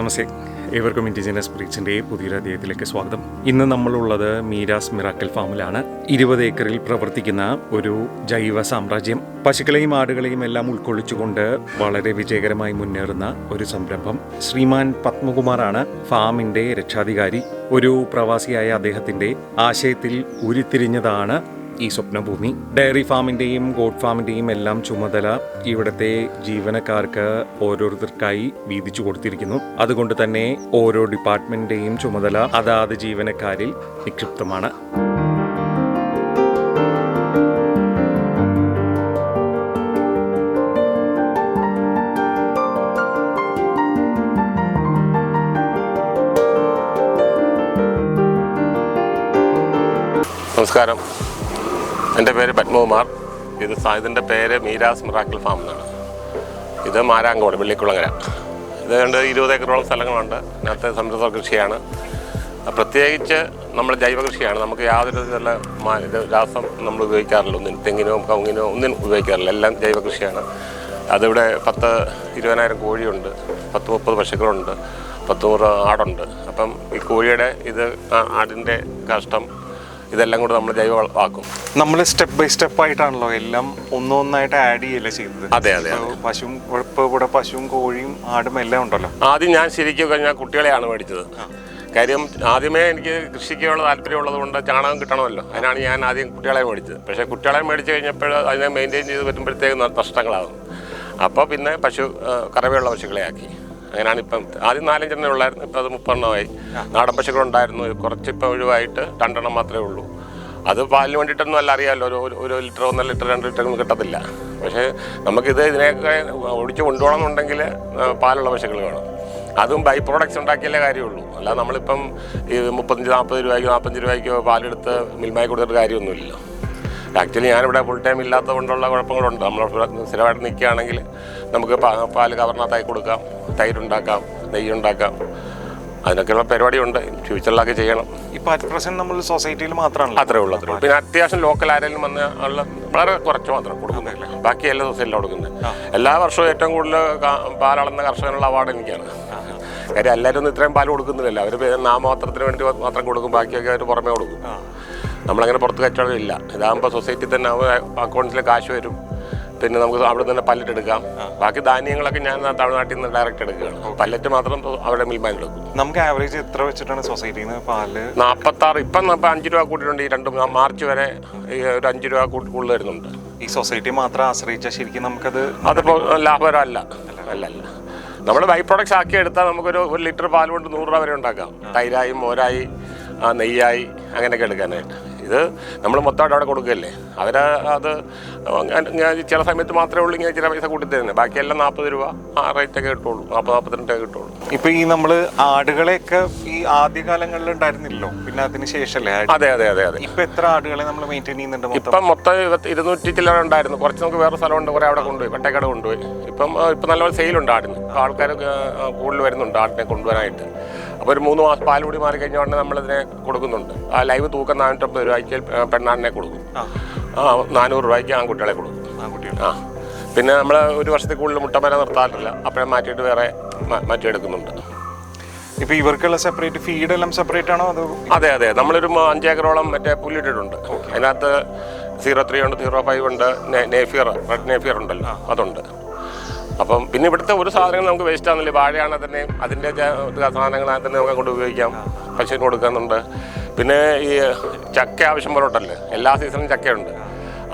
നമസ്തേ ഏവർക്കും ഇൻഡിജിനസ് ബ്രീച്ചിന്റെ പുതിയൊരു അധ്യായത്തിലേക്ക് സ്വാഗതം. ഇന്ന് നമ്മളുള്ളത് മീരാസ് മിറാക്കൽ ഫാമിലാണ്. ഇരുപത് ഏക്കറിൽ പ്രവർത്തിക്കുന്ന ഒരു ജൈവ സാമ്രാജ്യം. പശുക്കളെയും ആടുകളെയും എല്ലാം ഉൾക്കൊള്ളിച്ചുകൊണ്ട് വളരെ വിജയകരമായി മുന്നേറുന്ന ഒരു സംരംഭം. ശ്രീമാൻ പത്മകുമാറാണ് ഫാമിന്റെ രക്ഷാധികാരി. ഒരു പ്രവാസിയായ അദ്ദേഹത്തിന്റെ ആശയത്തിൽ ഉരുത്തിരിഞ്ഞതാണ് ഈ സ്വപ്നഭൂമി. ഡയറി ഫാമിന്റെയും ഗോഡ് ഫാമിന്റെയും എല്ലാം ചുമതല ഇവിടത്തെ ജീവനക്കാർക്ക് ഓരോരുത്തർക്കായി വീതിച്ചു കൊടുത്തിരിക്കുന്നു. അതുകൊണ്ട് തന്നെ ഓരോ ഡിപ്പാർട്ട്മെന്റിന്റെയും ചുമതല അതാത് ജീവനക്കാരിൽ നിക്ഷിപ്തമാണ്. നമസ്കാരം. എന്റെ പേര് പത്മകുമാർ. ഇത് ഇതിന്റെ പേര് മീരാസ് മിറാക്കിൾ ഫാം എന്നാണ്. ഇത് മാരാങ്കോട് വെള്ളിക്കുളങ്ങര. ഇത് രണ്ട് ഇരുപത് ഏക്കറോളം സ്ഥലങ്ങളുണ്ട്. ഇതിനകത്ത് സംരംഭ കൃഷിയാണ്. പ്രത്യേകിച്ച് നമ്മൾ ജൈവ കൃഷിയാണ്. നമുക്ക് യാതൊരു നല്ല രാസം നമ്മൾ ഉപയോഗിക്കാറില്ല. ഒന്നിനും തെങ്ങിനോ കവുങ്ങിനോ ഒന്നിനും ഉപയോഗിക്കാറില്ല. എല്ലാം ജൈവ കൃഷിയാണ്. അതിവിടെ പത്ത് ഇരുപതിനായിരം കോഴിയുണ്ട്. പത്ത് മുപ്പത് പശുക്കളുണ്ട്. പത്ത് നൂറ് ആടുണ്ട്. അപ്പം ഈ കോഴിയുടെ ഇത് ആടിന്റെ കാഷ്ടം ഇതെല്ലാം കൂടെ നമ്മൾ ജൈവമാക്കും നമ്മൾ സ്റ്റെപ്പ് ബൈ സ്റ്റെപ്പ് ആയിട്ടാണല്ലോ എല്ലാം ഒന്നൊന്നായിട്ട് ആഡ് ചെയ്യല്ലേ ചെയ്തത് അതെ അതെ പശുവും ഇപ്പോൾ ഇവിടെ പശുവും കോഴിയും ആടും എല്ലാം ഉണ്ടല്ലോ. ആദ്യം ഞാൻ ശരിക്കും ഞാൻ കുട്ടികളെയാണ് മേടിച്ചത്. കാര്യം ആദ്യമേ എനിക്ക് കൃഷിക്കുള്ള താല്പര്യമുള്ളത് കൊണ്ട് ചാണകം കിട്ടണമല്ലോ. അതിനാണ് ഞാൻ ആദ്യം കുട്ടികളെ മേടിച്ചത്. പക്ഷേ കുട്ടികളെ മേടിച്ച് കഴിഞ്ഞപ്പോൾ അതിനെ മെയിന്റെയിൻ ചെയ്ത് വരുമ്പോഴത്തേക്ക് നഷ്ടങ്ങളാകും. അപ്പോൾ പിന്നെ പശു കറവയുള്ള പശുക്കളെ ആക്കി. അങ്ങനെയാണ് ഇപ്പം ആദ്യം നാലഞ്ചെണ്ണം ഉള്ളായിരുന്നു ഇപ്പം അത് മുപ്പെണ്ണമായി. നാടൻ പശുക്കളുണ്ടായിരുന്നു കുറച്ച് ഇപ്പം ഒഴിവായിട്ട് രണ്ടെണ്ണം മാത്രമേ ഉള്ളൂ. അത് പാലിന് വേണ്ടിയിട്ടൊന്നും അല്ല അറിയാമല്ലോ ഒരു ഒരു- ലിറ്റർ ഒന്നര ലിറ്റർ രണ്ട് ലിറ്റർ ഒന്നും കിട്ടത്തില്ല. പക്ഷേ നമുക്കിത് ഇതിനെയൊക്കെ ഒടിച്ച് കൊണ്ടുപോകണമെന്നുണ്ടെങ്കിൽ പാലുള്ള പശുക്കൾ വേണം. അതും ബൈ പ്രോഡക്റ്റ്സ് ഉണ്ടാക്കിയാലേ കാര്യമുള്ളൂ. അല്ലാതെ നമ്മളിപ്പം ഈ മുപ്പത്തഞ്ച് നാൽപ്പത് രൂപയ്ക്ക് നാൽപ്പത്തഞ്ച് രൂപയ്ക്ക് പാലെടുത്ത് മിൽമായി കൊടുത്തിട്ട് കാര്യമൊന്നുമില്ലല്ലോ. ആക്ച്വലി ഞാനിവിടെ ഫുൾ ടൈം ഇല്ലാത്തത് കൊണ്ടുള്ള കുഴപ്പങ്ങളുണ്ട് നമ്മൾ സ്ഥിരമായിട്ട് നിൽക്കുകയാണെങ്കിൽ നമുക്ക് പാൽ കവർണത്തായി കൊടുക്കാം തൈരുണ്ടാക്കാം നെയ്യുണ്ടാക്കാം അതിനൊക്കെയുള്ള പരിപാടിയുണ്ട്. ഫ്യൂച്ചറിലൊക്കെ ചെയ്യണം. ഇപ്പോൾ അറ്റ് പ്രസന്റ് നമ്മൾ സൊസൈറ്റിയിൽ മാത്രമാണല്ലോ. അത്രേ ഉള്ളൂ അത്രേ പിന്നെ അത്യാവശ്യം ലോക്കൽ ആരെങ്കിലും വന്ന് ഉള്ള വളരെ കുറച്ച് മാത്രം കൊടുക്കുന്നില്ല ബാക്കി എല്ലാ സൊസൈറ്റിയിലും കൊടുക്കുന്നത് എല്ലാ വർഷവും ഏറ്റവും കൂടുതൽ പാൽ പാലളന്ന കർഷകനുള്ള അവാർഡ് എനിക്കാണ്. കാര്യം എല്ലാവരും ഒന്നും ഇത്രയും പാൽ കൊടുക്കുന്നില്ലല്ലോ. അവർ നാമമാത്രത്തിന് വേണ്ടി മാത്രം കൊടുക്കും ബാക്കിയൊക്കെ അവർ പുറമേ കൊടുക്കും. നമ്മളങ്ങനെ പുറത്ത് കച്ചവടം ഇല്ല. ഇതാകുമ്പോൾ സൊസൈറ്റി തന്നെ അക്കൗണ്ട്സിൽ കാശ് വരും. പിന്നെ നമുക്ക് അവിടെ തന്നെ പല്ലറ്റ് എടുക്കാം. ബാക്കി ധാന്യങ്ങളൊക്കെ ഞാൻ തമിഴ്നാട്ടിൽ നിന്ന് ഡയറക്റ്റ് എടുക്കുകയാണ്. പല്ലറ്റ് മാത്രം അവിടെ മിൽമാൻ എടുക്കും നമുക്ക് ആവറേജ് എത്ര വെച്ചിട്ടാണ് സൊസൈറ്റിയിൽ പാൽ? നാൽപ്പത്തി ആറ് ഇപ്പം അഞ്ച് രൂപ കൂട്ടിയിട്ടുണ്ട് ഈ രണ്ട് മാർച്ച് വരെ ഈ ഒരു അഞ്ച് രൂപ കൂട്ടി കൂടുതൽ വരുന്നുണ്ട്. ഈ സൊസൈറ്റി മാത്രം ആശ്രയിച്ചാൽ ശരിക്കും നമുക്കത് അതിപ്പോൾ ലാഭകരമല്ല. അല്ല അല്ല. നമ്മൾ ബൈ പ്രൊഡക്ട്സ് ആക്കി എടുത്താൽ നമുക്കൊരു ഒരു ലിറ്റർ പാൽ കൊണ്ട് നൂറ് രൂപ വരെ ഉണ്ടാക്കാം. തൈരായി മോരായി നെയ്യായി അങ്ങനെയൊക്കെ എടുക്കാനായിട്ട്. ഇത് നമ്മൾ മൊത്തമായിട്ട് അവിടെ കൊടുക്കുകയല്ലേ? അവർ അത് ഞാൻ ചില സമയത്ത് മാത്രമേ ഉള്ളൂ ഇങ്ങനെ ചില പൈസ കൂട്ടിത്തരുന്നത് ബാക്കിയെല്ലാം നാൽപ്പത് രൂപ. ആ റേറ്റൊക്കെ കിട്ടുള്ളൂ. നാൽപ്പത് നാൽപ്പത്തിരണ്ടേ കിട്ടുള്ളൂ. ഇപ്പം ഈ നമ്മൾ ആടുകളെയൊക്കെ ഈ ആദ്യകാലങ്ങളിൽ ഉണ്ടായിരുന്നില്ലല്ലോ പിന്നെ അതിന് ശേഷമല്ലേ അതെ അതെ അതെ അതെ. ഇപ്പം എത്ര ആടുകളെ നമ്മൾ മെയിന്റെയിൻ ചെയ്യുന്നുണ്ട് ഇപ്പം മൊത്തം ഇരുന്നൂറ്റി ചില്ലറ ഉണ്ടായിരുന്നു. കുറച്ച് നമുക്ക് വേറെ സ്ഥലമുണ്ട്. കുറേ അവിടെ കൊണ്ടുപോയി. വെട്ടേക്കട കൊണ്ടുപോയി. ഇപ്പം ഇപ്പം നല്ലപോലെ സെയിലുണ്ട് ആടിന്. ആൾക്കാർ കൂടുതൽ വരുന്നുണ്ട് ആടിനെ കൊണ്ടുവരാനായിട്ട്. അപ്പോൾ ഒരു മൂന്ന് മാസം പാൽ കൂടി മാറി കഴിഞ്ഞ ഉടനെ നമ്മളിതിനെ കൊടുക്കുന്നുണ്ട്. ആ ലൈവ് തൂക്കം നാനൂറ്റമ്പത് രൂപയ്ക്ക് പെണ്ണാടിനെ കൊടുക്കും. ആ. നാനൂറ് രൂപയ്ക്ക് ആൺകുട്ടികളെ കൊടുക്കും. ആ. പിന്നെ നമ്മൾ ഒരു വർഷത്തിൽ കൂടുതൽ മുട്ടമര നിർത്താറില്ല. അപ്പോഴേ മാറ്റിയിട്ട് വേറെ മാറ്റിയെടുക്കുന്നുണ്ട്. ഇപ്പൊ ഇവർക്കുള്ള സെപ്പറേറ്റ് ഫീഡ് എല്ലാം സെപ്പറേറ്റ് ആണോ അതോ? അതെ അതെ. നമ്മളൊരു അഞ്ചേക്കറോളം മറ്റേ പുല്ലിട്ടിട്ടുണ്ട്. അതിനകത്ത് സീറോ ത്രീ ഉണ്ട് സീറോ ഫൈവ് ഉണ്ട് നേഫിയർ റെഡ് നേഫിയർ ഉണ്ടല്ലോ. അതുണ്ട്. അപ്പം പിന്നെ ഇവിടുത്തെ ഒരു സാധനങ്ങൾ നമുക്ക് വേസ്റ്റ് ആകുന്നില്ല വാഴയാണ് തന്നെ അതിന്റെ സാധനങ്ങൾ തന്നെ നമുക്ക് കൊണ്ട് ഉപയോഗിക്കാം. പശുവിന് കൊടുക്കുന്നുണ്ട് പിന്നെ ഈ ചക്ക ആവശ്യം പോലെ ഉണ്ടല്ലോ? എല്ലാ സീസണും ചക്കയുണ്ട്.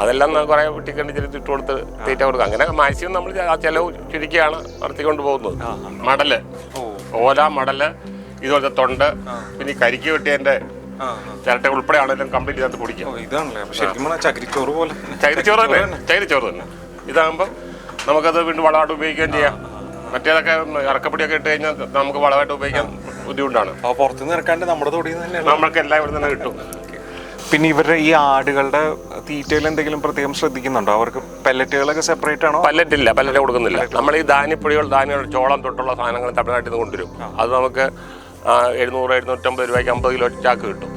അതെല്ലാം കുറേ ചെറിയ ഇട്ട് കൊടുത്ത് തീറ്റ കൊടുക്കുക അങ്ങനെ മാക്സിമം നമ്മൾ ആ ചിലവ് ചുരുക്കിയാണ് നടത്തിക്കൊണ്ട് പോകുന്നത്. മടൽ. ഓല മടൽ ഇതുപോലത്തെ തൊണ്ട് പിന്നെ ഈ കരിക്ക് വെട്ടിയതിന്റെ ചിരട്ട ഉൾപ്പെടെ ആണെങ്കിലും കംപ്ലീറ്റ് ഇതിനകത്ത് പൊടിക്കും. ഓ ഇതാണല്ലേ. ചകിരിച്ചോറ് പോലെ. ചകിരിച്ചോറ് തന്നെ. ചകിരിച്ചോറ് തന്നെ. ഇതാകുമ്പോൾ നമുക്കത് വീണ്ടും വളമായിട്ട് ഉപയോഗിക്കുകയും ചെയ്യാം. മറ്റേതൊക്കെ ഇറക്കപ്പൊടിയൊക്കെ ഇട്ട് കഴിഞ്ഞാൽ നമുക്ക് വളമായിട്ട് ഉപയോഗിക്കാൻ ബുദ്ധിമുട്ടാണ്. അപ്പോൾ പുറത്തുനിന്ന് ഇറക്കാണ്ട് നമ്മുടെ തൊടിയിൽ നമ്മൾക്ക് എല്ലാം ഇവിടെ തന്നെ കിട്ടും. പിന്നെ ഇവരുടെ ഈ ആടുകളുടെ തീറ്റയിൽ എന്തെങ്കിലും പ്രത്യേകം ശ്രദ്ധിക്കുന്നുണ്ടോ? അവർക്ക് പെല്ലറ്റുകളൊക്കെ സെപ്പറേറ്റ് ആണോ? പല്ലറ്റ് ഇല്ല പല്ലറ്റ് കൊടുക്കുന്നില്ല. നമ്മൾ ഈ ധാന്യപ്പൊടികൾ ധാന്യങ്ങൾ ചോളം തൊട്ടുള്ള സാധനങ്ങൾ തമിഴ്നാട്ടിൽ നിന്ന് കൊണ്ടുവരും. അത് നമുക്ക് എഴുന്നൂറ് എഴുന്നൂറ്റമ്പത് രൂപയ്ക്ക് അമ്പത് കിലോ ചാക്ക് കിട്ടും.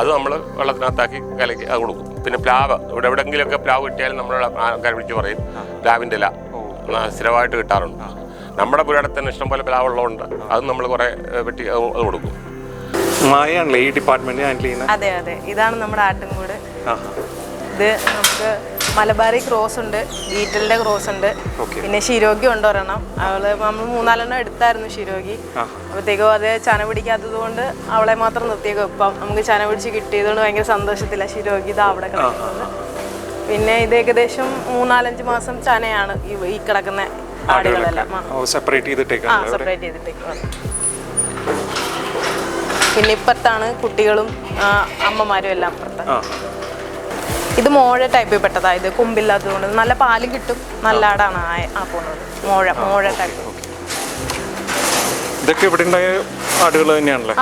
അത് നമ്മൾ വെള്ളത്തിനകത്താക്കി കലക്കി അത് കൊടുക്കും. പിന്നെ പ്ലാവ് ഇവിടെ എവിടെയെങ്കിലുമൊക്കെ പ്ലാവ് കിട്ടിയാലും നമ്മൾ കരപിടിച്ച് പറയും. പ്ലാവിന്റെ ഇല. സ്ഥിരമായിട്ട് കിട്ടാറുണ്ട്. നമ്മുടെ പുരാടത്തിന് ഇഷ്ടംപോലെ പ്ലാവുള്ളതുകൊണ്ട് അത് നമ്മൾ കുറേ വെട്ടി അത് കൊടുക്കും. മായാണല്ലേ ഈ ഡിപ്പാർട്ട്മെന്റ് ഹാൻഡിൽ ചെയ്യുന്നത്? അതെ അതെ. ഇതാണ് നമ്മുടെ ആട്ടിൻകൂട്. കൂടെ ഇത് നമുക്ക് മലബാറി ക്രോസ് ഉണ്ട് ബീറ്റലിന്റെ ക്രോസ് ഉണ്ട്. പിന്നെ ശിരോഗി ഉണ്ട് ഒരെണ്ണം. അവൾ നമ്മൾ മൂന്നാലെണ്ണം എടുത്തായിരുന്നു ശിരോഗി. അപ്പോഴത്തേക്കും അത് ചന പിടിക്കാത്തത് കൊണ്ട് അവളെ മാത്രം നിർത്തിയേക്കും. ഇപ്പം നമുക്ക് ചന പിടിച്ച് കിട്ടിയതുകൊണ്ട് ഭയങ്കര സന്തോഷത്തില്ല ശിരോഗി ഇതാ അവിടെ കിടക്കുന്നത്. പിന്നെ ഇത് ഏകദേശം മൂന്നാലഞ്ച് മാസം ചനയാണ് ഈ ഈ കിടക്കുന്ന ആടുകളെല്ലാം. സെപ്പറേറ്റ് ചെയ്തിട്ടേക്കാണ് സെപ്പറേറ്റ് ചെയ്തിട്ടേക്കും പിന്നെ ഇപ്പത്താണ് കുട്ടികളും അമ്മമാരും എല്ലാം അപ്പുറത്താണ് ഇത് മോഴ ടൈപ്പിൽ പെട്ടതാ. ഇത് കൊമ്പില്ലാത്തതുകൊണ്ട് നല്ല പാൽ കിട്ടും. നല്ല ആടാണ് ആ- പോകുന്നത് മോഴ മോഴ ടൈപ്പ് ഇതൊക്കെ ഇവിടെ ഉണ്ടായ ആടുകൾ തന്നെയാണല്ലേ?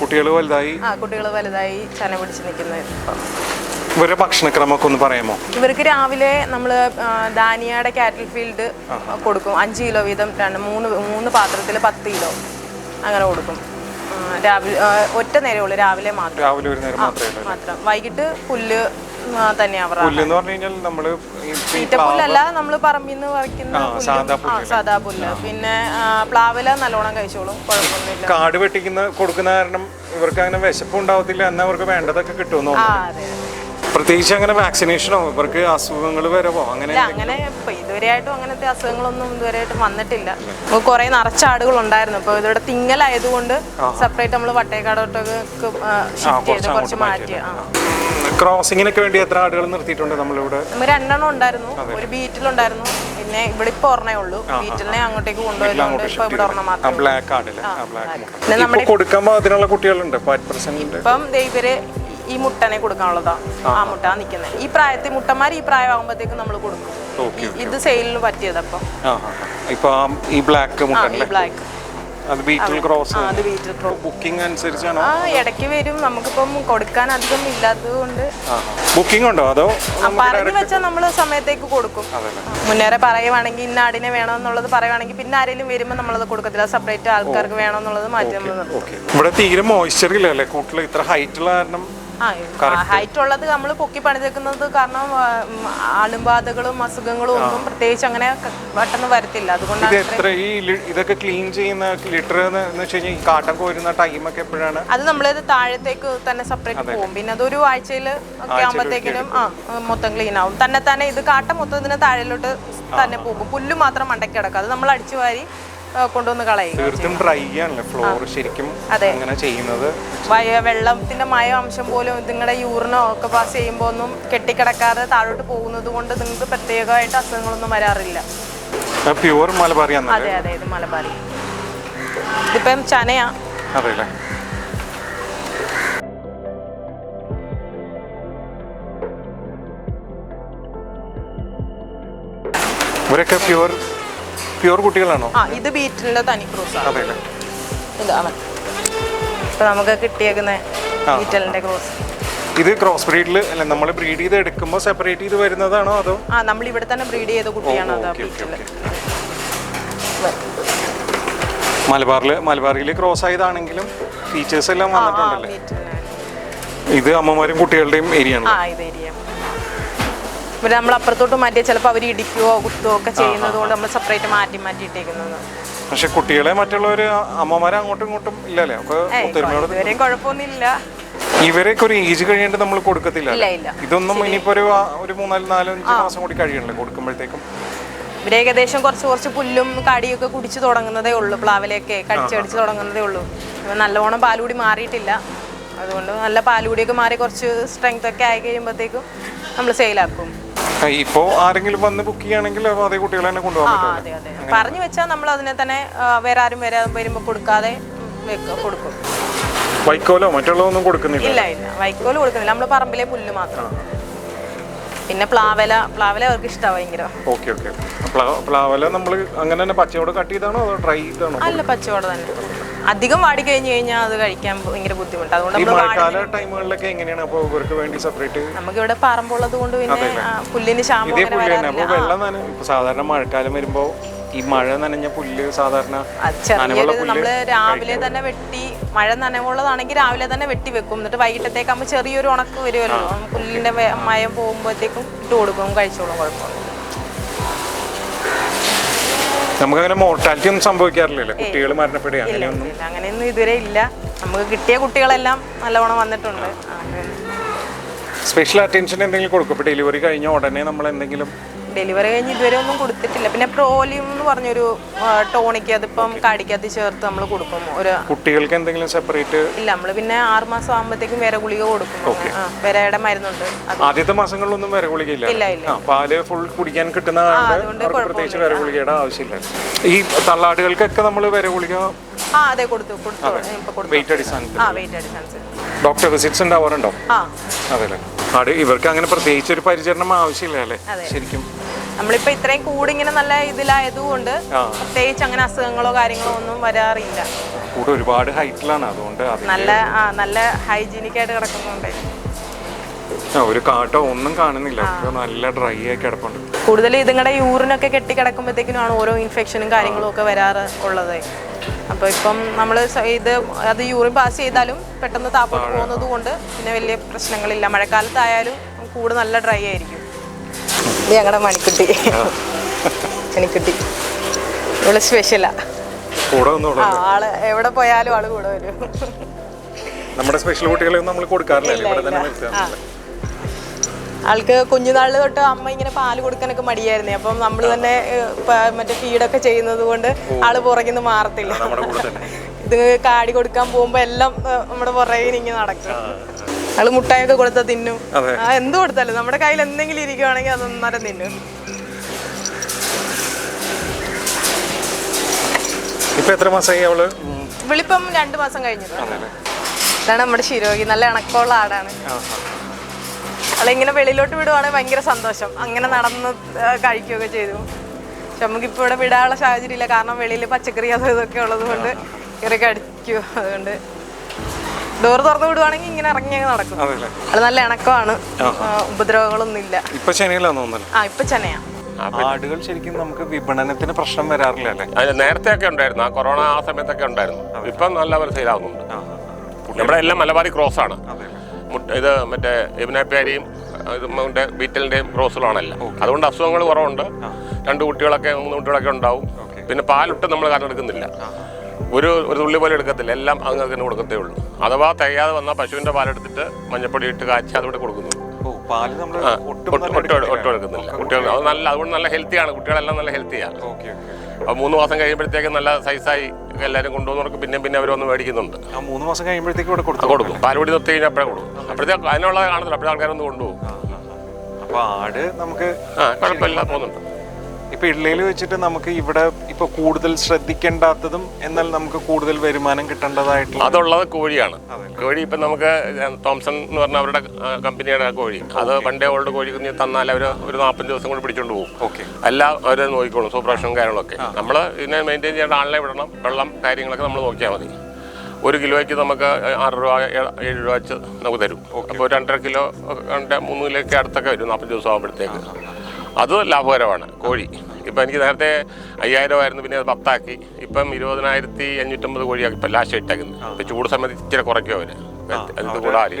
കുട്ടികൾ വലുതായി? ആ കുട്ടികൾ വലുതായി ചന പിടിച്ച് നിൽക്കുന്നത് ഇവരുടെ ഭക്ഷണക്രമമൊക്കെ ഒന്ന് പറയാമോ? ഇവർക്ക് രാവിലെ നമ്മൾ ദാനിയയുടെ കാറ്റിൽ ഫീൽഡ് കൊടുക്കും. അഞ്ച് കിലോ വീതം രണ്ട് മൂന്ന് മൂന്ന് പാത്രത്തിൽ പത്ത് കിലോ അങ്ങനെ കൊടുക്കും. രാവിലെ ഒറ്റ നേരമേ ഉള്ളൂ. രാവിലെ മാത്രം. രാവിലെ ഒരു നേരം മാത്രം. വൈകിട്ട് പുല്ല് പുല്ലെന്ന് പറഞ്ഞു കഴിഞ്ഞാൽ നമ്മൾ നിന്ന് പറിക്കുന്ന ആ, പുല്ലും. പിന്നെ പ്ലാവില നല്ലോണം കഴിച്ചോളും. കുഴപ്പമൊന്നുമില്ല. കാട് വെട്ടിക്കുന്ന കൊടുക്കുന്ന കാരണം ഇവർക്ക് അങ്ങനെ വിശപ്പ് ഉണ്ടാവത്തില്ല. എന്നാ അവർക്ക് വേണ്ടതൊക്കെ കിട്ടുമെന്നോ പ്രത്യേകിച്ച് അങ്ങനെ വാക്സിനേഷനോ ഇവർക്ക് അസുഖങ്ങൾ വരവോ അങ്ങനെ അങ്ങനെ ഇപ്പൊ ഇതുവരെയായിട്ടും അങ്ങനത്തെ അസുഖങ്ങളൊന്നും ഇതുവരെയായിട്ട് വന്നിട്ടില്ല. നമുക്ക് കുറെ നിറച്ച ആടുകൾ ഉണ്ടായിരുന്നു. ഇപ്പൊ ഇതിവിടെ തിങ്ങലായതുകൊണ്ട് സെപ്പറേറ്റ് നമ്മൾ വട്ടേക്കാടോട്ടൊക്കെ ഷിഫ്റ്റ് ചെയ്ത് കുറച്ച് മാറ്റി ക്രോസിങ്ങിനൊക്കെ വേണ്ടി എത്ര ആടുകൾ നിർത്തിയിട്ടുണ്ട് നമ്മളിവിടെ? രണ്ടെണ്ണം ഉണ്ടായിരുന്നു. ഒരു ബീറ്റിലുണ്ടായിരുന്നു. പിന്നെ ഇവിടെ ഇപ്പൊ ഒരെണ്ണേ ഉള്ളൂ. ബീറ്റിലിനെ അങ്ങോട്ടേക്ക് കൊണ്ടുപോയി ഇപ്പൊ ഇവിടെ ഒരെണ്ണം കൊടുക്കുമ്പോൾ അതിനുള്ള കുട്ടികളുണ്ട്. ഇപ്പം ഇവർ ഈ മുട്ടനെ കൊടുക്കാനുള്ളതാ. ആ മുട്ട നിൽക്കുന്നത് ഈ പ്രായത്തിൽ മുട്ടന്മാർ ഈ പ്രായമാകുമ്പോഴത്തേക്കും നമ്മൾ കൊടുക്കും. ഇത് സെയിലിന് പറ്റിയത് അപ്പം ഈ ബ്ലാക്ക് ബ്ലാക്ക്. ബുക്കിംഗ് അനുസരിച്ചാണോ? ആ ഇടയ്ക്ക് വരും. നമുക്കിപ്പം കൊടുക്കാൻ അധികം ഇല്ലാത്തത് കൊണ്ട്. ബുക്കിംഗ് ഉണ്ടോ? അതോ പറഞ്ഞു വെച്ചാൽ നമ്മൾ സമയത്തേക്ക് കൊടുക്കും. മുന്നേറെ പറയുവാണെങ്കിൽ ഇന്ന ആടിനെ വേണമെന്നുള്ളത് പറയുവാണെങ്കിൽ പിന്നെ ആരെങ്കിലും വരുമ്പോൾ നമ്മളത് കൊടുക്കത്തില്ല. സെപ്പറേറ്റ് ആൾക്കാർക്ക് വേണമെന്നുള്ളത് മാറ്റി നമ്മൾ. ഇവിടെ തീരെ മോയ്സ്ചർ ഇല്ലല്ലേ കൂട്ടിൽ ഇത്ര ഹൈറ്റ് ഉള്ള കാരണം ഹൈറ്റ് ഉള്ളത് നമ്മൾ പൊക്കി പണിതേക്കുന്നത് കാരണം അണുബാധകളും അസുഖങ്ങളും ഒന്നും പ്രത്യേകിച്ച് അങ്ങനെ പെട്ടെന്ന് വരത്തില്ല. അതുകൊണ്ടാണ് ഈ ഇതൊക്കെ ക്ലീൻ ചെയ്യുന്ന ലിറ്റർ എന്ന് വെച്ച് കഴിഞ്ഞാൽ ഈ കാട്ടം കോരുന്ന ടൈമൊക്കെ എപ്പോഴാണ്? അത് നമ്മൾ താഴത്തേക്ക് തന്നെ സെപ്പറേറ്റ് പോകും പിന്നെ അതൊരു ആഴ്ചയിൽ ഒക്കെ ആകുമ്പോഴത്തേക്കിനും ആ മൊത്തം ക്ലീൻ ആവും. തന്നെ തന്നെ ഇത് കാട്ട മൊത്തം ഇതിന് താഴെയിലോട്ട് തന്നെ പോകും. പുല്ല് മാത്രം മണ്ടയ്ക്ക് കിടക്കും. അത് നമ്മൾ അടിച്ചു വാരി കൊണ്ടുവന്ന് കളയും. തീർത്തും ഡ്രൈ ആണല്ലേ ഫ്ലോർ ശരിക്കും അതെ. അങ്ങനെ ചെയ്യുന്നത്? വെള്ളത്തിന്റെ മയ അംശം പോലും നിങ്ങളുടെ യൂറിനോ ഒക്കെ പാസ് ചെയ്യുമ്പോൾ ഒന്നും കെട്ടിക്കിടക്കാതെ താഴോട്ട് പോകുന്നത് കൊണ്ട് നിങ്ങൾക്ക് പ്രത്യേകമായിട്ട് അസുഖങ്ങളൊന്നും വരാറില്ല. പ്യൂർ മലബാറി അതെ അതെ ഇത് മലബാറി. ഇതിപ്പം ചനയാ. അതെ അല്ലേ ഇവരൊക്കെ പ്യുവർ പ്യുവർ കുട്ടികളാണോ? ആ ഇത് ബീറ്റിലെ തനി ക്രൂസാണ് അതെ അല്ലേ? ഇത് അവൻ ഇപ്പൊ നമുക്ക് കിട്ടിയേക്കുന്ന ബീറ്റലിന്റെ ക്രൂസ്. ഇത് ക്രോസ് ബ്രീഡിൽ അല്ല നമ്മൾ ബ്രീഡ് ചെയ്ത് എടുക്കുമ്പോൾ സെപ്പറേറ്റ് ചെയ്ത് വരുന്നതാണോ അതോ? ആ നമ്മൾ ഇവിടെ തന്നെ ബ്രീഡ് ചെയ്ത കുട്ടിയാണ് അത് ഓക്കെ ബീറ്റിൽ? മലബാറിൽ മലബാറിൽ ക്രോസ് ആയതാണെങ്കിലും ഫീച്ചേഴ്സ് എല്ലാം ആ വന്നിട്ടുണ്ടല്ലേ? ബീറ്റിലാണ് ഇത് അമ്മമാരും കുട്ടികളുടെയും ഏരിയ ആണ് ആ ഇത് ഏരിയ ഇവിടെ നമ്മൾ അപ്പുറത്തോട്ട് മാറ്റിയാൽ ചിലപ്പോൾ അവർ ഇടിക്കുകയോ കുത്തുകയോ ഒക്കെ ചെയ്യുന്നത് കൊണ്ട് നമ്മൾ സെപ്പറേറ്റ് മാറ്റി മാറ്റി ഇട്ടേക്കുന്നത്. പക്ഷെ കുട്ടികളെ മറ്റുള്ളവർ അമ്മമാരെ അങ്ങോട്ടും ഇങ്ങോട്ടും ഇല്ലല്ലേ? ഇവരെയും കുഴപ്പമൊന്നുമില്ല. ഇവരൊക്കെ ഒരു ഏജ് കഴിഞ്ഞിട്ട് നമ്മൾ കൊടുക്കത്തില്ല ഇതൊന്നും ഇനിയിപ്പോ ഒരു ഒരു മൂന്നാൽ നാലഞ്ച് മാസം കൂടി കഴിയണല്ലേ കൊടുക്കുമ്പോഴത്തേക്കും? ഇവിടെ ഏകദേശം കുറച്ച് കുറച്ച് പുല്ലും കടിയൊക്കെ കുടിച്ച് തുടങ്ങുന്നതേ ഉള്ളൂ. പ്ലാവിലൊക്കെ കടിച്ചടിച്ച് തുടങ്ങുന്നതേ ഉള്ളൂ. നല്ലോണം പാലുകൂടി മാറിയിട്ടില്ല. അതുകൊണ്ട് നല്ല പാലുകൂടിയൊക്കെ മാറി കുറച്ച് സ്ട്രെങ്ത് ഒക്കെ ആയി കഴിയുമ്പോഴത്തേക്കും നമ്മൾ സെയിലാക്കും ഇപ്പോ ആരെങ്കിലും വന്ന് ബുക്ക് ചെയ്യുകയാണെങ്കിൽ അതേ കുട്ടികളെ തന്നെ കൊണ്ടുപോകാൻ പറ്റും അതെ അതെ. പറഞ്ഞു വെച്ചാൽ നമ്മൾ അതിനെ തന്നെ ആ, വേറെ ആരും വരാ വരുമ്പോൾ കൊടുക്കാതെ വെക്ക കൊടുക്കും. വൈക്കോലോ മറ്റുള്ളതൊന്നും കൊടുക്കുന്നില്ല? ഇല്ല ഇല്ല. വൈക്കോൽ കൊടുക്കുന്നില്ല. നമ്മൾ പറമ്പിലെ പുല്ല് മാത്രം. പിന്നെ പ്ലാവല പ്ലാവല അവർക്ക് ഇഷ്ടമാണ് ഭയങ്കര. Okay okay. പ്ലാവല നമ്മൾ അങ്ങനെ തന്നെ പച്ചയോട് കട്ട് ചെയ്താണോ അതോ ഡ്രൈ ചെയ്താണോ അല്ല പച്ചവട തന്നെ. അധികം വാടി കഴിഞ്ഞു കഴിഞ്ഞാൽ അത് കഴിക്കാൻ ഭയങ്കര ബുദ്ധിമുട്ട്. അതുകൊണ്ട് ടൈമുകളിലൊക്കെ എങ്ങനെയാണ് അപ്പോൾ ഇവർക്ക് വേണ്ടി സെപ്പറേറ്റ് നമുക്ക് ഇവിടെ പറമ്പുള്ളത് കൊണ്ട് പിന്നെ പുല്ലിന് ക്ഷാമം വെള്ളം സാധാരണ മഴക്കാലം വരുമ്പോൾ ഈ മഴ നനഞ്ഞ പുല്ല് സാധാരണ നമ്മൾ രാവിലെ തന്നെ വെട്ടി മഴ നനവുള്ളതാണെങ്കിൽ രാവിലെ തന്നെ വെട്ടി വെക്കും. എന്നിട്ട് വൈകിട്ടത്തേക്കാകുമ്പോൾ ചെറിയൊരു ഉണക്ക് വരുമല്ലോ. പുല്ലിന്റെ മയം പോകുമ്പോഴത്തേക്കും ഇട്ട് കൊടുക്കും. കഴിച്ചോളും കുഴപ്പമില്ല നമുക്കങ്ങനെ മോർട്ടാലിറ്റി ഒന്നും സംഭവിക്കാറില്ലല്ലോ. കുട്ടികൾ മരണപ്പെടുക അങ്ങനെയൊന്നും അങ്ങനെയൊന്നും ഇതുവരെ ഇല്ല. നമുക്ക് കിട്ടിയ കുട്ടികളെല്ലാം നല്ലവണ്ണം വന്നിട്ടുണ്ട്. സ്പെഷ്യൽ അറ്റൻഷൻ എന്തെങ്കിലും കൊടുക്കും. ഇപ്പോൾ ഡെലിവറി കഴിഞ്ഞ ഉടനെ നമ്മൾ എന്തെങ്കിലും ഡെലിവറി കഴിഞ്ഞ് ഇതുവരെ ഒന്നും കൊടുത്തിട്ടില്ല. പിന്നെ പ്രോലിയം എന്ന് പറഞ്ഞൊരു ടോണിക്ക് അതിപ്പം കാടിക്കകത്ത് ചേർത്ത് നമ്മൾ കൊടുക്കും. ഒരു കുട്ടികൾക്ക് എന്തെങ്കിലും സെപ്പറേറ്റ് ഇല്ല നമ്മൾ പിന്നെ ആറ് മാസം ആകുമ്പോഴത്തേക്കും വേറെ ഗുളിക കൊടുക്കും. ആ വിരയുടെ മരുന്നുണ്ട്. അത് ആദ്യത്തെ മാസങ്ങളിലൊന്നും വരെ ഗുളികയില്ല. ഇല്ല ഇല്ല ആ പാൽ ഫുൾ കുടിക്കാൻ കിട്ടുന്ന അതുകൊണ്ട് അവർക്ക് പ്രത്യേകിച്ച് വരെ ഗുളികയുടെ ആവശ്യമില്ല. ഈ തള്ളാടുകൾക്കൊക്കെ നമ്മൾ വരെ ഗുളിക ആ അതെ കൊടുത്തു കൊടുത്തു. ഇപ്പൊ കൊടുത്തു. വെയിറ്റ് അടിസ്ഥാനത്തിൽ. ആ വെയിറ്റ് അടിസ്ഥാനത്തിൽ. ഡോക്ടർ വിസിറ്റ്സ് ഉണ്ടാവാറുണ്ടോ? ആ. അതെല്ലേ ആട് ഇവർക്ക് അങ്ങനെ പ്രത്യേകിച്ച് ഒരു പരിചരണം ആവശ്യമില്ല അല്ലേ? അതെ. ശരിക്കും. നമ്മളിപ്പോ ഇത്രയും കൂടി ഇങ്ങനെ നല്ല ഇതിലായതുകൊണ്ട്. പ്രത്യേകിച്ച് അങ്ങനെ അസുഖങ്ങളോ കാര്യങ്ങളോ ഒന്നും വരാറില്ല. കൂടെ ഒരുപാട് ഹൈറ്റിലാണ് അതുകൊണ്ട് നല്ല ആ നല്ല ഹൈജീനിക് ആയിട്ട് കിടക്കുന്നുണ്ട് ഒരു കാട്ടോ ഒന്നും കാണുന്നില്ല. നല്ല ഡ്രൈ ആയി കിടപ്പുണ്ട്. കൂടുതൽ ഇതുങ്ങളുടെ യൂറിനൊക്കെ കെട്ടി കിടക്കുമ്പോഴത്തേക്കിനാണ് ഓരോ ഇൻഫെക്ഷനും കാര്യങ്ങളും ഒക്കെ വരാറ് ഉള്ളത്. അപ്പോൾ ഇപ്പം നമ്മൾ ഇത് അത് യൂറിൻ പാസ് ചെയ്താലും പെട്ടെന്ന് താപ്പോട്ട് പോകുന്നത് കൊണ്ട് പിന്നെ വലിയ പ്രശ്നങ്ങളില്ല. മഴക്കാലത്തായാലും കൂട് നല്ല ഡ്രൈ ആയിരിക്കും. ഇത് ഞങ്ങളുടെ മണിക്കുട്ടി. മണിക്കുട്ടി. ഇവിടെ സ്പെഷ്യലാ കൂടെ ആൾ എവിടെ പോയാലും ആൾ കൂടെ വരും. നമ്മുടെ സ്പെഷ്യൽ കുട്ടികളെ നമ്മൾ കൊടുക്കാറില്ല? ആൾക്ക് കുഞ്ഞുനാളിൽ തൊട്ട് അമ്മ ഇങ്ങനെ പാൽ കൊടുക്കാനൊക്കെ മടിയായിരുന്നേ. അപ്പം നമ്മൾ തന്നെ മറ്റേ ഫീഡൊക്കെ ചെയ്യുന്നത് കൊണ്ട് ആൾ പുറകിന്ന് മാറത്തില്ല. ഇത് കാടി കൊടുക്കാൻ പോകുമ്പോ എല്ലാം നമ്മുടെ പുറകിൽ ഇങ്ങനെ നടക്കും ആൾ മുട്ടായൊക്കെ കൊടുത്താൽ തിന്നും. അതെ. ആ എന്ത് കൊടുത്താലും. നമ്മുടെ കയ്യിൽ എന്തെങ്കിലും ഇരിക്കുവാണെങ്കിൽ അത് അന്നേരം തിന്നും. ഇപ്പൊ എത്ര മാസമായി അവൾ? വിളിപ്പം രണ്ടു മാസം കഴിഞ്ഞിട്ടുണ്ട് ഇതാണ് നമ്മുടെ ശിരോഗി. നല്ല ഇണക്കമുള്ള ആടാണ്. ആ, അവളിങ്ങനെ വെളിയിലോട്ട് വിടുവാണെങ്കിൽ ഭയങ്കര സന്തോഷം. അങ്ങനെ നടന്ന് ആ, കഴിക്കുകയൊക്കെ ചെയ്തു. പക്ഷെ നമുക്കിപ്പോൾ ഇവിടെ വിടാനുള്ള സാഹചര്യം ഇല്ല കാരണം വെളിയിൽ പച്ചക്കറി അതും ഇതൊക്കെ ഉള്ളത് കൊണ്ട് കയറി കടിക്കും അതുകൊണ്ട്. ഡോർ തുറന്നു വിടുവാണെങ്കിൽ ഇങ്ങനെ ഇറങ്ങി അങ്ങ് നടക്കും. അതെല്ലേ അത്. നല്ല ഇണക്കമാണ്. ഉപദ്രവങ്ങളൊന്നും ഇല്ല ഇപ്പൊ തോന്നുന്നല്ലോ. ആ ഇപ്പൊ ചെനയാ ആടുകൾ ശരിക്കും നമുക്ക് വിപണനത്തിന് പ്രശ്നം വരാറില്ല അല്ലേ? അതെ നേരത്തെ ഒക്കെ ഉണ്ടായിരുന്നു. ആ കൊറോണ ആ സമയത്തൊക്കെ ഉണ്ടായിരുന്നു. ഇപ്പം നല്ല പോലെ സെയിലാവുന്നുണ്ട്. നമ്മുടെ എല്ലാം മലബാറി ക്രോസ് ആണ്. മുട്ട- ഇത് മറ്റേ എബിനാപ്യാരിയും ഇതിന്റെ ബീറ്റലിന്റെയും ക്രോസുകളാണല്ലോ അതുകൊണ്ട് അസുഖങ്ങൾ കുറവുണ്ട്. രണ്ട് കുട്ടികളൊക്കെ മൂന്ന് കുട്ടികളൊക്കെ ഉണ്ടാവും. പിന്നെ പാലിട്ട് നമ്മൾ കാരണം എടുക്കുന്നില്ല. ഒരു ഒരു തുള്ളി പോലും എടുക്കത്തില്ല. എല്ലാം അങ്ങ് തന്നെ കൊടുക്കത്തേ ഉള്ളൂ. അഥവാ തികയാതെ വന്നാൽ പശുവിന്റെ പാലെടുത്തിട്ട് മഞ്ഞപ്പൊടി ഇട്ട് കാച്ചി അതോടെ കൊടുക്കുന്നു. ഓ പാൽ നമ്മൾ ആ, ഒട്ടും ഒട്ടും ഒട്ടും ഒട്ടും കുട്ടികൾ അത് നല്ല അതുകൊണ്ട് നല്ല ഹെൽത്തിയാണ് കുട്ടികളെല്ലാം നല്ല ഹെൽത്തിയാണ് അപ്പൊ അപ്പോൾ മൂന്ന് മാസം കഴിയുമ്പോഴത്തേക്ക് നല്ല സൈസായി എല്ലാവരും കൊണ്ടുവന്നവർക്ക് പിന്നെ പിന്നെ അവർ വന്ന് മേടിക്കുന്നുണ്ട്. മൂന്ന് മാസം കഴിയുമ്പോഴത്തേക്ക് ഇവിടെ കൊടുക്കും. കൊടുക്കും പാലുപൊടി നിർത്തി കഴിഞ്ഞാൽ അപ്പോഴേ കൊടുക്കും. അപ്പോഴത്തേക്ക് അതിനുള്ളത് കാണത്തില്ല. അപ്പോഴേ ആൾക്കാരൊന്നും കൊണ്ടുപോകും. അപ്പൊ ആട് നമുക്ക് ആ കുഴപ്പമില്ല. പോകുന്നുണ്ട്. ഇപ്പൊ ഇള്ളയിൽ വെച്ചിട്ട് നമുക്ക് ഇവിടെ ഇപ്പൊ കൂടുതൽ ശ്രദ്ധിക്കേണ്ടാത്തതും എന്നാൽ നമുക്ക് കൂടുതൽ വരുമാനം കിട്ടേണ്ടതായിട്ടുള്ള അതുള്ളത് കോഴിയാണ്. കോഴി ഇപ്പൊ നമുക്ക് തോംസൺ എന്ന് പറഞ്ഞ അവരുടെ കമ്പനിയുടെ കോഴി. അത് പണ്ടേ ഓൾഡ് കോഴി കുഞ്ഞ് തന്നാൽ അവർ ഒരു നാൽപ്പത് ദിവസം കൂടി പിടിച്ചോണ്ട് പോകും. ഓക്കെ എല്ലാം അവർ നോക്കിക്കോളും സൂപ്രാഷനും കാര്യങ്ങളൊക്കെ. നമ്മൾ ഇതിനെ മെയിന്റെയിൻ ചെയ്യേണ്ട ആളിനെ വിടണം. വെള്ളം കാര്യങ്ങളൊക്കെ നമ്മൾ നോക്കിയാൽ മതി. ഒരു കിലോയ്ക്ക് നമുക്ക് ആറ് രൂപ ഏഴ് രൂപ വെച്ച് നമുക്ക് തരും. അപ്പോൾ രണ്ടര കിലോ രണ്ട് മൂന്ന് കിലോയ്ക്ക് അടുത്തൊക്കെ വരും നാൽപ്പത് ദിവസം ആകുമ്പോഴത്തേക്ക് അത് ലാഭകരമാണ്. കോഴി. ഇപ്പം എനിക്ക് നേരത്തെ അയ്യായിരം ആയിരുന്നു പിന്നെ അത് പത്താക്കി. ഇപ്പം ഇരുപതിനായിരത്തി അഞ്ഞൂറ്റമ്പത് കോഴിയാക്കി ഇപ്പം ലാസ്റ്റ് ഇട്ടേക്കുന്നത്. ഇപ്പം ചൂട് സമയത്ത് ഇച്ചിരി കുറയ്ക്കും അവർ അതിന് കൂടാതെ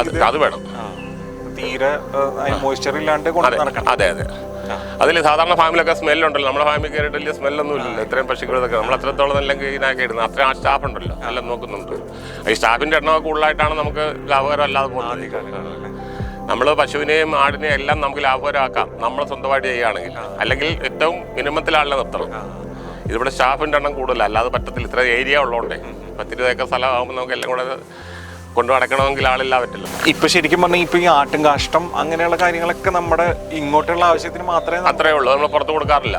അത് അത് വേണം. തീരെ മോയ്സ്ചർ ഇല്ലാണ്ട് കൊണ്ട് അതെ അതെ അതെ. അതിൽ സാധാരണ ഫാമിലൊക്കെ സ്മെല്ലുണ്ടല്ലോ. നമ്മുടെ ഫാമിൽ കയറിയിട്ട് വലിയ സ്മെല്ലൊന്നും ഇല്ലല്ലോ. ഇത്രയും പശുക്കളൊക്കെ. നമ്മൾ അത്രത്തോളം നല്ല ക്ലീനാക്കി ഇടുന്നത്. അത്ര ആ സ്റ്റാഫ് ഉണ്ടല്ലോ. എല്ലാം നോക്കുന്നുണ്ട്. ഈ സ്റ്റാഫിന്റെ എണ്ണം കൂടുതലായിട്ടാണ് നമുക്ക് ലാഭകരം അല്ലാതെ പോകുന്നത്. നമ്മൾ പശുവിനെയും ആടിനെയും എല്ലാം നമുക്ക് ലാഭകരമാക്കാം. നമ്മൾ സ്വന്തമായിട്ട് ചെയ്യുകയാണെങ്കിൽ. അല്ലെങ്കിൽ ഏറ്റവും മിനിമത്തിലാളിനെ നിർത്തണം. ഇതിവിടെ സ്റ്റാഫിന്റെ എണ്ണം കൂടുതലല്ല അല്ലാതെ പറ്റത്തില്ല. ഇത്ര ഏരിയ ഉള്ളതുകൊണ്ടേ പത്തിരുപത് ഏക്കർ സ്ഥലമാകുമ്പോൾ നമുക്ക് എല്ലാം കൂടെ കൊണ്ടു നടക്കണമെങ്കിൽ ആളില്ല പറ്റില്ല. ഇപ്പൊ ശരിക്കും പറഞ്ഞാൽ ഇപ്പൊ ഈ ആട്ടും കാഷ്ടം അങ്ങനെയുള്ള കാര്യങ്ങളൊക്കെ നമ്മുടെ ഇങ്ങോട്ടുള്ള ആവശ്യത്തിന് മാത്രമേ അത്രേ ഉള്ളൂ. നമ്മൾ പുറത്ത് കൊടുക്കാറില്ല.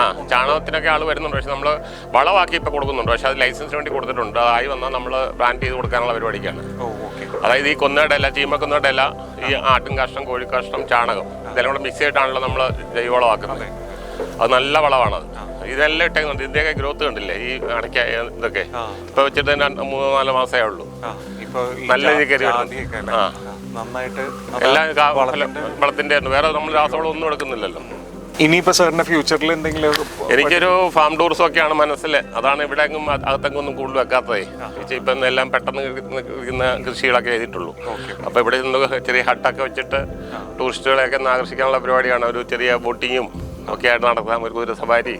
ആ ചാണകത്തിനൊക്കെ ആൾ വരുന്നുണ്ട്. പക്ഷെ നമ്മൾ വളമാക്കി ഇപ്പൊ കൊടുക്കുന്നുണ്ട്. പക്ഷെ അത് ലൈസൻസിന് വേണ്ടി കൊടുത്തിട്ടുണ്ട്. അതായി വന്നാൽ നമ്മൾ ബ്രാൻഡ് ചെയ്ത് കൊടുക്കാനുള്ള പരിപാടിക്കാണ്. ഓ. അതായത് ഈ കൊന്നടല ഇല ചീമക്കൊന്നയുടെ ഈ ആട്ടും കാഷ്ടം കോഴിക്കാഷ്ടം ചാണകം ഇതെല്ലാം കൂടെ മിക്സ് ചെയ്തിട്ടാണല്ലോ നമ്മൾ ജൈവവളമാക്കുന്നത്. അത് നല്ല വളമാണത് ഇതെല്ലാം ഇട്ടേക്കുന്നുണ്ട് ഇതിന്റെയൊക്കെ ഗ്രോത്ത് കണ്ടില്ലേ? ഈ അടയ്ക്ക ഇതൊക്കെ. ഇപ്പൊ വെച്ചിട്ട് തന്നെ മൂന്നോ നാലോ മാസമേ ഉള്ളൂ. നല്ല രീതിക്ക്? ആ. നന്നായിട്ട് എല്ലാം വളത്തിന്റെ വേറെ നമ്മൾ രാസവളം ഒന്നും എടുക്കുന്നില്ലല്ലോ. ഇനിയിപ്പോ സാറിന്റെ ഫ്യൂച്ചറിൽ എന്തെങ്കിലും എനിക്കൊരു ഫാം ടൂറിസം ഒക്കെയാണ് മനസ്സിൽ അതാണ് ഇവിടെ എങ്ങും അ- അകത്തെങ്ങും ഒന്നും കൂടുതൽ വെക്കാത്തതേ ഇപ്പം എല്ലാം പെട്ടെന്ന് നിൽക്കുന്ന കൃഷികളൊക്കെ ചെയ്തിട്ടുള്ളൂ. അപ്പോൾ ഇവിടെ നിന്ന് ചെറിയ ഹട്ടൊക്കെ വെച്ചിട്ട് ടൂറിസ്റ്റുകളെയൊക്കെ ഒന്ന് ആകർഷിക്കാനുള്ള പരിപാടിയാണ്. ഒരു ചെറിയ ബോട്ടിങ്ങും ഒക്കെ ആയിട്ട് നടത്താം. ഒരു കുതിര സവാരി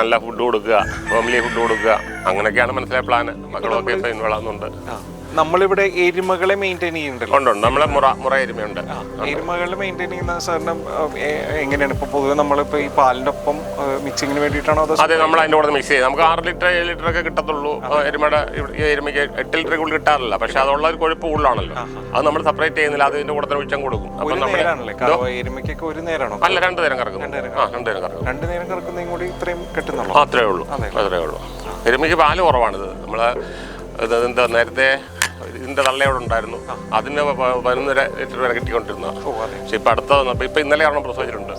നല്ല ഫുഡ് കൊടുക്കുക ഫാമിലി ഫുഡ് കൊടുക്കുക. അങ്ങനെയൊക്കെയാണ് മനസ്സിലായ പ്ലാന് മക്കളൊക്കെ ഇപ്പം ഇൻവോൾവ് ആവുന്നുണ്ട്. നമ്മളിവിടെ എരുമകളെ മെയിന്റെയിൻ ചെയ്യുന്നുണ്ടല്ലോ. ഉണ്ട് ഉണ്ട്. നമ്മളെ മുറ മുറ എരുമയുണ്ട്. എരുമകളെ മെയിന്റെയിൻ ചെയ്യുന്ന സാറിന് എങ്ങനെയാണ്? ഇപ്പൊ പൊതുവെ നമ്മളിപ്പോ ഈ പാലിന്റെ ഒപ്പം മിക്സിങ്ങിന് വേണ്ടിയിട്ടാണോ അതോ അതെ നമ്മൾ അതിന്റെ കൂടെ മിക്സ് ചെയ്യും. നമുക്ക് ആറ് ലിറ്റർ ഏഴ് ലിറ്റർ ഒക്കെ കിട്ടത്തുള്ളൂ. ആ, എരുമയുടെ ഇവിടെ ഈ എരുമയ്ക്ക് എട്ട് ലിറ്റർ കൂടി കിട്ടാറില്ല. പക്ഷെ അതുള്ള ഒരു കൊഴുപ്പ് കൂടുതലാണല്ലോ. അത് നമ്മൾ സെപ്പറേറ്റ് ചെയ്യുന്നില്ല. അതിന്റെ കൂടെ തന്നെ ഉച്ചം കൊടുക്കും. അപ്പൊ ഒരു നമ്മൾ നേരാണല്ലേ? എരുമയ്ക്കൊക്കെ ഒരു നേരാണോ? അല്ല രണ്ട് നേരം കറക്കുന്നു ആ രണ്ട് നേരം കറക്കും. രണ്ടു നേരം കറക്കുന്നതും കൂടി ഇത്രയും കിട്ടുന്നുള്ളൂ. അത്രേ ഉള്ളൂ. അത്രേ ഉള്ളൂ. എരുമയ്ക്ക് പാൽ കുറവാണിത്. നമ്മൾ ഇത് എന്താ നേരത്തെ ഇതിന്റെ തള്ളയോടെ ഉണ്ടായിരുന്നു. അതിന് പതിനൊന്നര ലിറ്റർ വരെ കിട്ടിക്കൊണ്ടിരുന്ന പക്ഷെ ഇപ്പൊ അടുത്ത വന്നപ്പോ ഇപ്പൊ ഇന്നലെ കാരണം പ്രസവിച്ചിട്ടുണ്ട്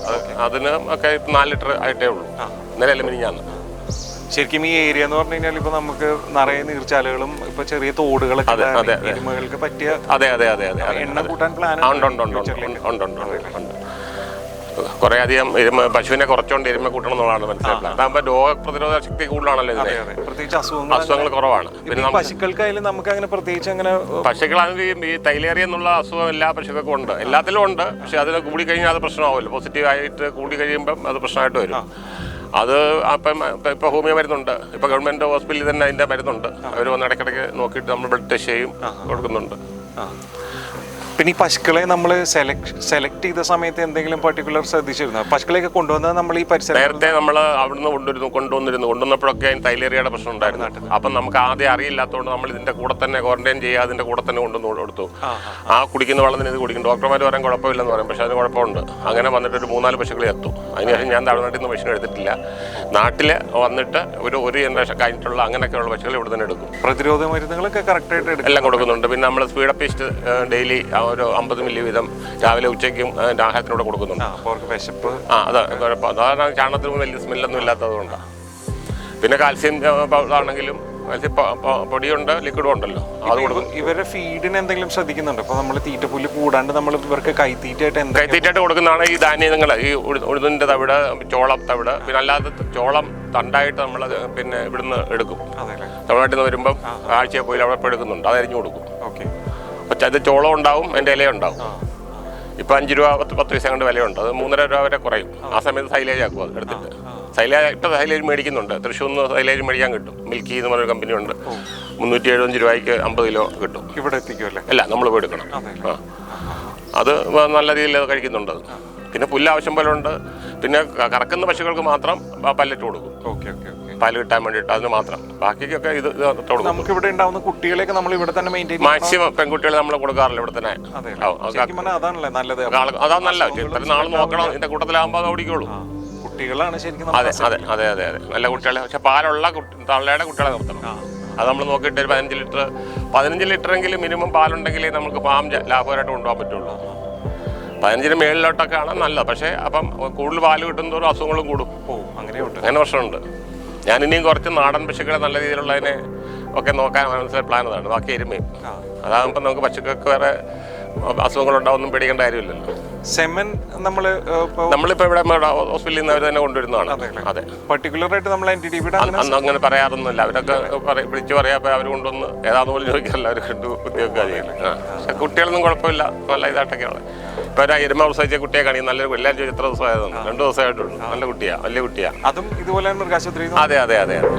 അതിന് ഒക്കെ നാല് ലിറ്റർ ആയിട്ടേ ഉള്ളൂ. ഇന്നലെ അല്ല മിനിഞ്ഞാന്ന്. ശരിക്കും ഈ ഏരിയ എന്ന് പറഞ്ഞു കഴിഞ്ഞാൽ ഇപ്പൊ നമുക്ക് നിറയെ നീർച്ചാലുകളും ഇപ്പൊ ചെറിയ തോടുകളൊക്കെ എരുമകൾക്ക് പറ്റിയ അതെ അതെ അതെ അതെ എണ്ണ കൂട്ടാൻ പ്ലാൻ ഉണ്ട് ഉണ്ട് ഉണ്ട് ഉണ്ട് ഉണ്ട്. കുറെ അധികം എരുമ പശുവിനെ കുറച്ചുകൊണ്ട് എരുമ കൂട്ടണം എന്നുള്ളതാണ് മനസ്സിലാക്കുന്നത്. അതാകുമ്പോൾ രോഗപ്രതിരോധ ശക്തി കൂടുതലാണല്ലോ ഇതിന് പ്രത്യേകിച്ച് അസുഖങ്ങൾ അസുഖങ്ങൾ കുറവാണ്. പിന്നെ നമുക്ക് പശുക്കൾക്കായാലും നമുക്ക് അങ്ങനെ പ്രത്യേകിച്ച് അങ്ങനെ പശുക്കളാണെങ്കിൽ ഈ തൈലേറിയ എന്നുള്ള അസുഖം എല്ലാ പശുക്കൾക്കും ഉണ്ട്. എല്ലാത്തിലും ഉണ്ട്. പക്ഷെ അതിന് കൂടി കഴിഞ്ഞാൽ അത് പ്രശ്നമാവുമല്ലോ. പോസിറ്റീവ് ആയിട്ട് കൂടി കഴിയുമ്പം അത് പ്രശ്നമായിട്ട് വരും. അത് അപ്പം ഇപ്പം ഹോമിയോ മരുന്നുണ്ട്. ഇപ്പൊ ഗവൺമെന്റ് ഹോസ്പിറ്റലിൽ തന്നെ അതിന്റെ മരുന്നുണ്ട്. അവർ വന്ന് ഇടയ്ക്കിടയ്ക്ക് നോക്കിയിട്ട് നമ്മൾ ബ്ലഡ് ടെസ്റ്റ് ചെയ്യും കൊടുക്കുന്നുണ്ട്. പിന്നെ ഈ പശുക്കളെ നമ്മൾ സെലക്ട് സെലക്ട് ചെയ്ത സമയത്ത് എന്തെങ്കിലും പർട്ടിക്കുലർ ശ്രദ്ധിച്ചിരുന്നു? പശുക്കളെയൊക്കെ കൊണ്ടുവന്നത് നമ്മൾ ഈ പരിസരം നേരത്തെ നമ്മൾ അവിടുന്ന് കൊണ്ടുവരുന്നു കൊണ്ടുവന്നിരുന്നു. കൊണ്ടുവന്നപ്പോഴൊക്കെ അതിന് തൈലേറിയയുടെ പ്രശ്നം ഉണ്ടായിരുന്നു. അപ്പം നമുക്ക് ആദ്യം അറിയില്ലാത്തതുകൊണ്ട് നമ്മൾ ഇതിന്റെ കൂടെ തന്നെ ക്വാറന്റൈൻ ചെയ്യുക അതിന്റെ കൂടെ തന്നെ കൊണ്ടുവന്ന് കൊടുത്തു. ആ കുടിക്കുന്ന വെള്ളത്തിന് ഇത് കുടിക്കും. ഡോക്ടർമാർ പറയാൻ കുഴപ്പമില്ലെന്ന് പറയും. പക്ഷെ അതിന് കുഴപ്പമുണ്ട്. അങ്ങനെ വന്നിട്ട് ഒരു മൂന്നാൽ പശുക്കളെ എത്തും. അതിനുശേഷം ഞാൻ തമിഴ്നാട്ടിൽ നിന്ന് മെഷീൻ എടുത്തിട്ടില്ല. നാട്ടിൽ വന്നിട്ട് ഒരു ഒരു ജനറേഷൻ കഴിഞ്ഞിട്ടുള്ള അങ്ങനെയൊക്കെയുള്ള പശുക്കളെ ഇവിടെ തന്നെ എടുക്കും. പ്രതിരോധ മരുന്നുകളൊക്കെ കറക്റ്റായിട്ട് എല്ലാം കൊടുക്കുന്നുണ്ട്. പിന്നെ നമ്മൾ സ്പീഡപ്പിസ്റ്റ് ഡെയിലി ഒരു അമ്പത് മില്ലി വീതം രാവിലെ ഉച്ചയ്ക്കും അതിന്റെ ആഹാരത്തിനൂടെ കൊടുക്കുന്നുണ്ട്. അപ്പോൾ അവർക്ക് വിശപ്പ്. ആ അതെ കുഴപ്പം. അതാണ് ചാണകത്തിന് വലിയ സ്മെല്ലൊന്നും ഇല്ലാത്തതുകൊണ്ടാണ് പിന്നെ കാൽസ്യം ആണെങ്കിലും കാൽസ്യം പൊടിയുണ്ട് ലിക്വിഡും ഉണ്ടല്ലോ. അത് കൊടുക്കും. ഇവരുടെ ഫീഡിന് എന്തെങ്കിലും ശ്രദ്ധിക്കുന്നുണ്ട്? അപ്പൊ നമ്മൾ തീറ്റപ്പുല്ല് കൂടാണ്ട് നമ്മൾ ഇവർക്ക് കൈത്തീറ്റായിട്ട് എന്താ കൈത്തീറ്റായിട്ട് കൊടുക്കുന്നതാണ് ഈ ധാന്യങ്ങൾ ഈ ഉഴുതിന്റെ തവിട് ചോളം തവിട്. പിന്നെ അല്ലാതെ ചോളം തണ്ടായിട്ട് നമ്മൾ പിന്നെ ഇവിടുന്ന് എടുക്കും. തമിഴ്നാട്ടിൽ നിന്ന് വരുമ്പം ആഴ്ചയിൽ പോയി അവിടെ എടുക്കുന്നുണ്ട് അത് അരിഞ്ഞു കൊടുക്കും. ഓക്കെ. പക്ഷേ അത് ചോളം ഉണ്ടാവും അതിന്റെ ഇല ഉണ്ടാവും. ഇപ്പം അഞ്ച് രൂപ പത്ത് പത്ത് പൈസ കൊണ്ട് വിലയുണ്ട്. അത് മൂന്നര രൂപ വരെ കുറയും. ആ സമയത്ത് സൈലേജ് ആക്കും അത് എടുത്തിട്ട്. സൈലേജ് ഇട്ട സൈലേജ് മേടിക്കുന്നുണ്ട്. തൃശ്ശൂർ നിന്ന് സൈലേജ് മേടിക്കാൻ കിട്ടും. മിൽക്കി എന്ന് പറഞ്ഞൊരു കമ്പനി ഉണ്ട്. മുന്നൂറ്റി എഴുപത്തഞ്ച് രൂപയ്ക്ക് അമ്പത് കിലോ കിട്ടും. ഇവിടെ എത്തിക്കുമല്ലേ അല്ല നമ്മൾ പോയി എടുക്കണം. ആ. അത് നല്ല രീതിയിൽ അത് കഴിക്കുന്നുണ്ട് പിന്നെ പുല്ല് ആവശ്യം പോലെ ഉണ്ട്. പിന്നെ കറക്കുന്ന പശുക്കൾക്ക് മാത്രം പല്ലറ്റ് കൊടുക്കും. Okay okay. പാൽ കിട്ടാൻ വേണ്ടിയിട്ട് അതിന് മാത്രം. ബാക്കിക്കൊക്കെ ഇത് നമുക്ക് ഇവിടെ ഉണ്ടാവുന്ന കുട്ടികളെയൊക്കെ നമ്മൾ ഇവിടെ തന്നെ മെയിന്റെയിൻ മാക്സിമം പെൺകുട്ടികളെ നമ്മൾ കൊടുക്കാറില്ല ഇവിടെ തന്നെ. അതാണല്ലേ നല്ലത്. ആൾ അതാ നല്ല ഇത്ര നാൾ നോക്കണം. ഇതിന്റെ കൂട്ടത്തിലാകുമ്പോൾ അത് ഓടിക്കോളൂ. ആ, കുട്ടികളാണ് ശരിക്കും അതെ അതെ അതെ അതെ അതെ. നല്ല കുട്ടികളെ. പക്ഷെ പാലുള്ള തള്ളയുടെ കുട്ടികളെ നിർത്തണം. അത് നമ്മൾ നോക്കിയിട്ട് ഒരു പതിനഞ്ച് ലിറ്റർ പതിനഞ്ച് ലിറ്റർ എങ്കിലും മിനിമം പാലുണ്ടെങ്കിലേ നമുക്ക് ഫാം ലാഭകരമായിട്ട് കൊണ്ടുപോകാൻ പറ്റുള്ളൂ. പതിനഞ്ചിന് മേളിലോട്ടൊക്കെയാണ് നല്ലത്. പക്ഷേ അപ്പം കൂടുതൽ പാൽ കിട്ടുന്നതോറും അസുഖങ്ങളും കൂടും. അങ്ങനെ പ്രശ്നമുണ്ട്. ഞാൻ ഇനിയും കുറച്ച് നാടൻ പശുക്കളെ നല്ല രീതിയിലുള്ളതിനെ ഒക്കെ നോക്കാൻ മനസ്സിലെ പ്ലാൻ അതാണ് ബാക്കി എരുമയും. അതാകുമ്പോൾ നമുക്ക് പശുക്കൾക്ക് വേറെ അസുഖങ്ങളുണ്ടാവുമെന്നും പേടിക്കേണ്ട കാര്യമില്ലല്ലോ. സെമൻ നമ്മൾ നമ്മളിപ്പോൾ ഇവിടെ ഹോസ്പിറ്റലിൽ നിന്ന് അവർ തന്നെ കൊണ്ടുവരുന്നതാണ്. അതെ പർട്ടിക്കുലർ ആയിട്ട് നമ്മൾ എൻ ടി ഡി ബിയുടെ അന്ന് അങ്ങനെ പറയാറൊന്നുമില്ല. അവരൊക്കെ വിളിച്ചു പറയാപ്പോൾ അവർ കൊണ്ടുവന്ന് ഏതാന്ന് പോലും ചോദിക്കാറില്ല. അവർ കണ്ടു കുത്തിവെക്കുക ചെയ്യില്ല പക്ഷെ കുട്ടികളൊന്നും കുഴപ്പമില്ല. നല്ല ഇതായിട്ടൊക്കെയാണ്. ഇപ്പോൾ ഒരു എരുമ പ്രസവിച്ച കുട്ടിയെ കാണി. നല്ലൊരു എല്ലാവരും ചോദിച്ചു എത്ര ദിവസമായതെന്ന്. രണ്ട് ദിവസമായിട്ടുള്ളൂ. നല്ല കുട്ടിയാ. വലിയ കുട്ടിയാ. അതും ഇതുപോലെ മൃഗാശുപത്രി അതെ അതെ അതെ അതെ.